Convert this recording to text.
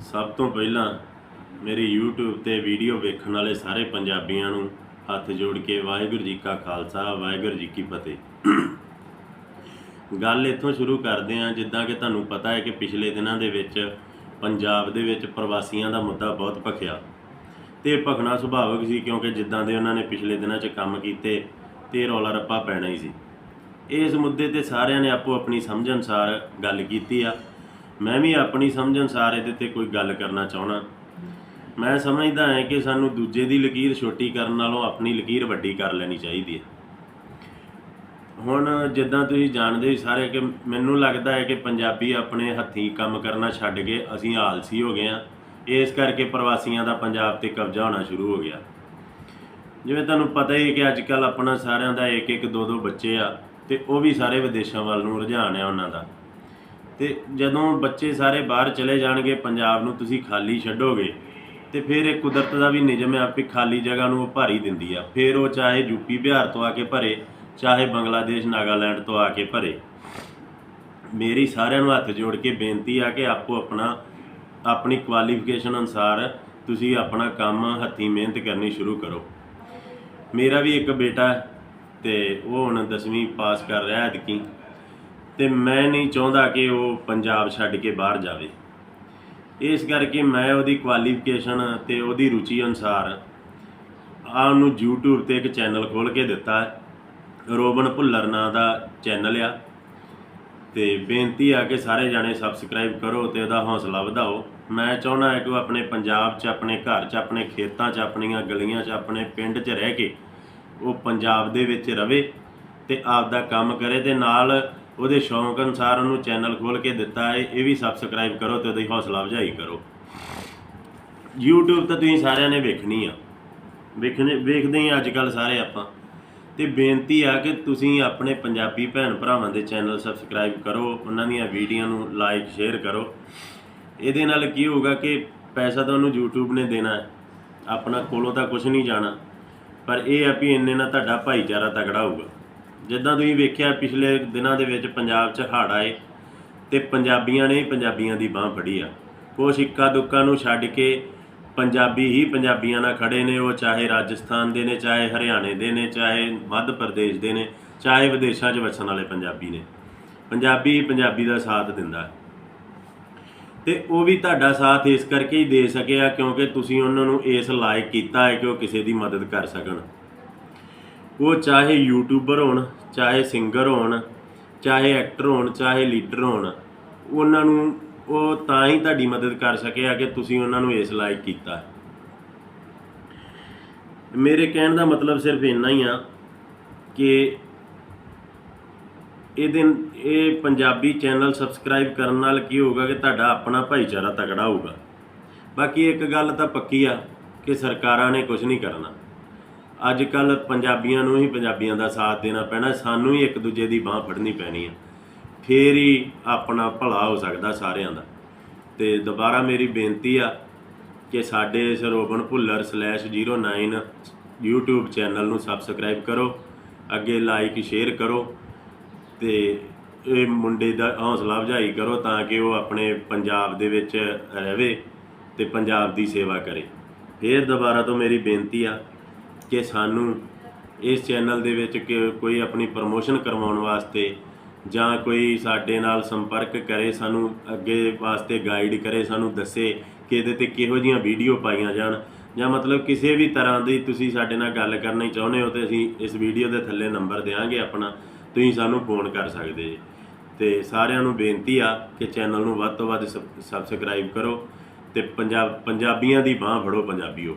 ਸਭ ਤੋਂ ਪਹਿਲਾਂ ਮੇਰੀ YouTube ਤੇ ਵੀਡੀਓ ਵੇਖਣ ਵਾਲੇ ਸਾਰੇ ਪੰਜਾਬੀਆਂ ਨੂੰ ਹੱਥ ਜੋੜ ਕੇ ਵਾਹਿਗੁਰੂ ਜੀ ਕਾ ਖਾਲਸਾ, ਵਾਹਿਗੁਰੂ ਜੀ ਕੀ ਫਤਿਹ। ਗੱਲ ਇੱਥੋਂ ਸ਼ੁਰੂ ਕਰਦੇ ਹਾਂ, ਜਿੱਦਾਂ ਕਿ ਤੁਹਾਨੂੰ ਪਤਾ ਹੈ ਕਿ ਪਿਛਲੇ ਦਿਨਾਂ ਦੇ ਵਿੱਚ ਪੰਜਾਬ ਦੇ ਵਿੱਚ ਪ੍ਰਵਾਸੀਆਂ ਦਾ ਮੁੱਦਾ ਬਹੁਤ ਭਖਿਆ। ਤੇ ਭਖਣਾ ਸੁਭਾਵਿਕ ਸੀ, ਕਿਉਂਕਿ ਜਿੱਦਾਂ ਦੇ ਉਹਨਾਂ ਨੇ ਪਿਛਲੇ ਦਿਨਾਂ 'ਚ ਕੰਮ ਕੀਤੇ, ਤੇ ਰੌਲਾ ਰੱਪਾ ਪੈਣਾ ਹੀ ਸੀ। ਇਸ ਮੁੱਦੇ ਤੇ ਸਾਰਿਆਂ ਨੇ ਆਪੋ ਆਪਣੀ ਸਮਝ ਅਨੁਸਾਰ ਗੱਲ ਕੀਤੀ ਆ। ਮੈਂ ਵੀ ਆਪਣੀ ਸਮਝ ਅਨੁਸਾਰ ਇਹਦੇ ਤੇ ਕੋਈ ਗੱਲ ਕਰਨਾ ਚਾਹਣਾ ਮੈਂ ਸਮਝਦਾ ਹਾਂ ਕਿ ਸਾਨੂੰ ਦੂਜੇ ਦੀ ਲਕੀਰ ਛੋਟੀ ਕਰਨ ਨਾਲੋਂ ਆਪਣੀ ਲਕੀਰ ਵੱਡੀ ਕਰ ਲੈਣੀ ਚਾਹੀਦੀ ਹੈ। ਹੁਣ ਜਿੱਦਾਂ ਤੁਸੀਂ ਜਾਣਦੇ ਹੀ ਸਾਰੇ ਕਿ ਮੈਨੂੰ ਲੱਗਦਾ ਹੈ ਕਿ ਪੰਜਾਬੀ ਆਪਣੇ ਹੱਥੀਂ ਕੰਮ ਕਰਨਾ ਛੱਡ ਕੇ ਅਸੀਂ ਆਲਸੀ ਹੋ ਗਏ ਆ ਇਸ ਕਰਕੇ ਪ੍ਰਵਾਸੀਆਂ ਦਾ ਪੰਜਾਬ ਤੇ ਕਬਜ਼ਾ ਹੋਣਾ ਸ਼ੁਰੂ ਹੋ ਗਿਆ। ਜਿਵੇਂ ਤੁਹਾਨੂੰ ਪਤਾ ਹੀ ਹੈ ਕਿ ਅੱਜ ਕੱਲ ਆਪਣਾ ਸਾਰਿਆਂ ਦਾ ਇੱਕ ਇੱਕ ਦੋ ਦੋ ਬੱਚੇ ਆ ਤੇ ਉਹ ਵੀ ਸਾਰੇ ਵਿਦੇਸ਼ਾਂ ਵੱਲ ਨੂੰ ਰੁਝਾਨ ਆ ਉਹਨਾਂ ਦਾ। ਤੇ ਜਦੋਂ ਬੱਚੇ ਸਾਰੇ ਬਾਹਰ ਚਲੇ ਜਾਣਗੇ, ਪੰਜਾਬ ਨੂੰ ਤੁਸੀਂ ਖਾਲੀ ਛੱਡੋਗੇ, ਤੇ ਫਿਰ ਇਹ ਕੁਦਰਤ ਦਾ ਵੀ ਨਿਯਮ ਹੈ ਵੀ ਖਾਲੀ ਜਗ੍ਹਾ ਨੂੰ ਉਹ ਭਾਰੀ ਦਿੰਦੀ ਆ। ਫਿਰ ਉਹ ਚਾਹੇ ਯੂਪੀ ਬਿਹਾਰ ਤੋਂ ਆ ਕੇ ਭਰੇ, ਚਾਹੇ ਬੰਗਲਾਦੇਸ਼, ਨਾਗਾਲੈਂਡ ਤੋਂ ਆ ਕੇ ਭਰੇ। ਮੇਰੀ ਸਾਰਿਆਂ ਨੂੰ ਹੱਥ ਜੋੜ ਕੇ ਬੇਨਤੀ ਆ ਕਿ ਆਪੋ ਆਪਣਾ, ਆਪਣੀ ਕੁਆਲੀਫਿਕੇਸ਼ਨ ਅਨੁਸਾਰ ਤੁਸੀਂ ਆਪਣਾ ਕੰਮ ਹੱਥੀਂ ਮਿਹਨਤ ਕਰਨੀ ਸ਼ੁਰੂ ਕਰੋ। ਮੇਰਾ ਵੀ ਇੱਕ ਬੇਟਾ ਹੈ ਤੇ ਉਹ ਹੁਣ 10ਵੀਂ ਪਾਸ ਕਰ ਰਿਹਾ ਹੈ ਐਤਕੀ। ਤੇ ਮੈਂ ਨਹੀਂ ਚਾਹੁੰਦਾ ਕਿ ਉਹ ਪੰਜਾਬ ਛੱਡ ਕੇ ਬਾਹਰ ਜਾਵੇ। ਇਸ ਕਰਕੇ ਮੈਂ ਉਹਦੀ ਕੁਆਲੀਫਿਕੇਸ਼ਨ ਤੇ ਉਹਦੀ ਰੁਚੀ ਅਨੁਸਾਰ ਆ ਨੂੰ YouTube ਤੇ ਇੱਕ ਚੈਨਲ ਖੋਲ ਕੇ ਦਿੱਤਾ ਰੋਬਨ ਭੁੱਲਰ ਨਾਂ ਦਾ ਚੈਨਲ ਆ। ਤੇ ਬੇਨਤੀ ਆ ਕਿ ਸਾਰੇ ਜਾਣੇ ਸਬਸਕ੍ਰਾਈਬ ਕਰੋ ਤੇ ਉਹਦਾ ਹੌਸਲਾ ਵਧਾਓ। ਮੈਂ ਚਾਹੁੰਦਾ ਹਾਂ ਕਿ ਉਹ ਆਪਣੇ ਪੰਜਾਬ 'ਚ, ਆਪਣੇ ਘਰ 'ਚ, ਆਪਣੇ ਖੇਤਾਂ 'ਚ, ਆਪਣੀਆਂ ਗਲੀਆਂ 'ਚ, ਆਪਣੇ ਪਿੰਡ 'ਚ ਰਹਿ ਕੇ ਉਹ ਪੰਜਾਬ ਦੇ ਵਿੱਚ ਰਵੇ ਤੇ ਆਪ ਦਾ ਕੰਮ ਕਰੇ ਤੇ ਨਾਲ ਉਹਦੇ ਸ਼ੌਂਕ ਅਨੁਸਾਰ ਉਹਨੂੰ ਚੈਨਲ ਖੋਲ ਕੇ ਦਿੱਤਾ ਹੈ, ਇਹ ਵੀ ਸਬਸਕ੍ਰਾਈਬ ਕਰੋ ਤੇ ਉਹਦੀ ਹੌਸਲਾ ਅਫਜ਼ਾਈ ਕਰੋ। YouTube ਤਾਂ ਤੁਸੀਂ ਸਾਰਿਆਂ ਨੇ ਵੇਖਣੀ ਆ। ਵੇਖਣੇ, ਵੇਖਦੇ ਹੀ ਅੱਜ ਕੱਲ ਸਾਰੇ ਆਪਾਂ। ਤੇ ਬੇਨਤੀ ਆ ਕਿ ਤੁਸੀਂ ਆਪਣੇ ਪੰਜਾਬੀ ਭੈਣ ਭਰਾਵਾਂ ਦੇ ਚੈਨਲ ਸਬਸਕ੍ਰਾਈਬ ਕਰੋ, ਉਹਨਾਂ ਦੀਆਂ ਵੀਡੀਓ ਨੂੰ ਲਾਈਕ ਸ਼ੇਅਰ ਕਰੋ। ਇਹਦੇ ਨਾਲ ਕੀ ਹੋਊਗਾ ਕਿ ਪੈਸਾ ਤਾਂ ਉਹਨੂੰ YouTube ਨੇ ਦੇਣਾ ਹੈ। ਆਪਣਾ ਕੋਲੋਂ ਤਾਂ ਕੁਝ ਨਹੀਂ ਜਾਣਾ। ਪਰ ਇਹ ਆ ਵੀ ਇੰਨੇ ਨਾਲ ਤੁਹਾਡਾ ਭਾਈਚਾਰਾ ਤਗੜਾ ਹੋਊਗਾ। ਜਿੱਦਾਂ ਤੁਸੀਂ ਵੇਖਿਆ ਪਿਛਲੇ ਦਿਨਾਂ ਦੇ ਵਿੱਚ ਪੰਜਾਬ 'ਚ ਹੜ੍ਹ ਆਏ ਤੇ ਪੰਜਾਬੀਆਂ ਨੇ ਹੀ ਪੰਜਾਬੀਆਂ ਦੀ ਬਾਹ ਫੜੀ ਆ। ਕੁਛ ਇੱਕਾ ਦੁੱਕਾ ਨੂੰ ਛੱਡ ਕੇ ਪੰਜਾਬੀ ਹੀ ਪੰਜਾਬੀਆਂ ਨਾਲ ਖੜੇ ਨੇ। ਉਹ ਚਾਹੇ ਰਾਜਸਥਾਨ ਦੇ ਨੇ, ਚਾਹੇ ਹਰਿਆਣੇ ਦੇ ਨੇ, ਚਾਹੇ ਮੱਧ ਪ੍ਰਦੇਸ਼ ਦੇ ਨੇ, ਚਾਹੇ ਵਿਦੇਸ਼ਾਂ 'ਚ ਵਸਣ ਵਾਲੇ ਪੰਜਾਬੀ ਨੇ। ਪੰਜਾਬੀ ਪੰਜਾਬੀ ਦਾ ਸਾਥ ਦਿੰਦਾ। ਹੈ। ਤੇ ਉਹ ਵੀ ਤੁਹਾਡਾ ਸਾਥ ਇਸ ਕਰਕੇ ਹੀ ਦੇ ਸਕਿਆ ਕਿਉਂਕਿ ਤੁਸੀਂ ਉਹਨਾਂ ਨੂੰ ਇਸ ਲਾਇਕ ਕੀਤਾ ਹੈ ਕਿ ਉਹ ਕਿਸੇ ਦੀ ਮਦਦ ਕਰ ਸਕਣ। ਉਹ ਚਾਹੇ ਯੂਟਿਊਬਰ ਹੋਣ, ਚਾਹੇ ਸਿੰਗਰ ਹੋਣ, ਚਾਹੇ ਐਕਟਰ ਹੋਣ, ਚਾਹੇ ਲੀਡਰ ਹੋਣ, ਉਹਨਾਂ ਨੂੰ ਉਹ ਤਾਂ ਹੀ ਤੁਹਾਡੀ ਮਦਦ ਕਰ ਸਕਿਆ ਕਿ ਤੁਸੀਂ ਉਹਨਾਂ ਨੂੰ ਇਸ ਲਾਇਕ ਕੀਤਾ। ਮੇਰੇ ਕਹਿਣ ਦਾ ਮਤਲਬ ਸਿਰਫ ਇੰਨਾ ਹੀ ਆ ਕਿ ਇਹ ਦਿਨ ਇਹ ਪੰਜਾਬੀ ਚੈਨਲ ਸਬਸਕ੍ਰਾਈਬ ਕਰਨ ਨਾਲ ਕੀ ਹੋਊਗਾ ਕਿ ਤੁਹਾਡਾ ਆਪਣਾ ਭਾਈਚਾਰਾ ਤਕੜਾ ਹੋਊਗਾ। ਬਾਕੀ ਇੱਕ ਗੱਲ ਤਾਂ ਪੱਕੀ ਆ ਕਿ ਸਰਕਾਰਾਂ ਨੇ ਕੁਝ ਨਹੀਂ ਕਰਨਾ। ਅੱਜ ਕੱਲ ਪੰਜਾਬੀਆਂ ਨੂੰ ਹੀ ਪੰਜਾਬੀਆਂ ਦਾ ਸਾਥ ਦੇਣਾ ਪੈਣਾ, ਸਾਨੂੰ ਹੀ ਇੱਕ ਦੂਜੇ ਦੀ ਬਾਹ ਫੜਨੀ ਪੈਣੀ ਹੈ ਫੇਰ ਹੀ ਆਪਣਾ ਭਲਾ ਹੋ ਸਕਦਾ ਸਾਰਿਆਂ ਦਾ। ਤੇ ਦੁਬਾਰਾ ਮੇਰੀ ਬੇਨਤੀ ਆ ਕਿ ਸਾਡੇ Sarwan Bhullar slash 09 YouTube channel ਨੂੰ ਸਬਸਕ੍ਰਾਈਬ ਕਰੋ, ਅੱਗੇ ਲਾਈਕ ਸ਼ੇਅਰ ਕਰੋ ਤੇ ਇਹ ਮੁੰਡੇ ਦਾ ਹੌਸਲਾ ਅਫਜ਼ਾਈ ਕਰੋ ਤਾਂ ਕਿ ਉਹ ਆਪਣੇ ਪੰਜਾਬ ਦੇ ਵਿੱਚ ਰਹੇ ਤੇ ਪੰਜਾਬ ਦੀ ਸੇਵਾ ਕਰੇ। ਫੇਰ ਦੁਬਾਰਾ ਤੋਂ ਮੇਰੀ ਬੇਨਤੀ ਆ ਕਿ ਸਾਨੂੰ ਇਸ ਚੈਨਲ ਦੇ ਵਿੱਚ ਕਿ ਕੋਈ ਆਪਣੀ ਪ੍ਰਮੋਸ਼ਨ ਕਰਵਾਉਣ ਵਾਸਤੇ ਜਾਂ ਕੋਈ ਸਾਡੇ ਨਾਲ ਸੰਪਰਕ ਕਰੇ, ਸਾਨੂੰ ਅੱਗੇ ਵਾਸਤੇ ਗਾਈਡ ਕਰੇ, ਸਾਨੂੰ ਦੱਸੇ ਕਿ ਇਹਦੇ ਤੇ ਕਿਹੋ ਜੀਆਂ ਵੀਡੀਓ ਪਾਈਆਂ ਜਾਣ। ਜਾਂ ਮਤਲਬ ਕਿਸੇ ਵੀ ਤਰ੍ਹਾਂ ਦੀ ਤੁਸੀਂ ਸਾਡੇ ਨਾਲ ਗੱਲ ਕਰਨੀ ਚਾਹੁੰਦੇ ਹੋ ਤੇ ਅਸੀਂ ਇਸ ਵੀਡੀਓ ਦੇ ਥੱਲੇ ਨੰਬਰ ਦੇਵਾਂਗੇ ਆਪਣਾ, ਤੁਸੀਂ ਸਾਨੂੰ ਫੋਨ ਕਰ ਸਕਦੇ ਜੀ। ਤੇ ਸਾਰਿਆਂ ਨੂੰ ਬੇਨਤੀ ਆ ਕਿ ਚੈਨਲ ਨੂੰ ਵੱਧ ਤੋਂ ਵੱਧ ਸਬ- ਸਬਸਕ੍ਰਾਈਬ ਕਰੋ ਤੇ ਪੰਜਾਬ ਪੰਜਾਬੀਆਂ ਦੀ ਬਾਹ ਫੜੋ ਪੰਜਾਬੀਓ।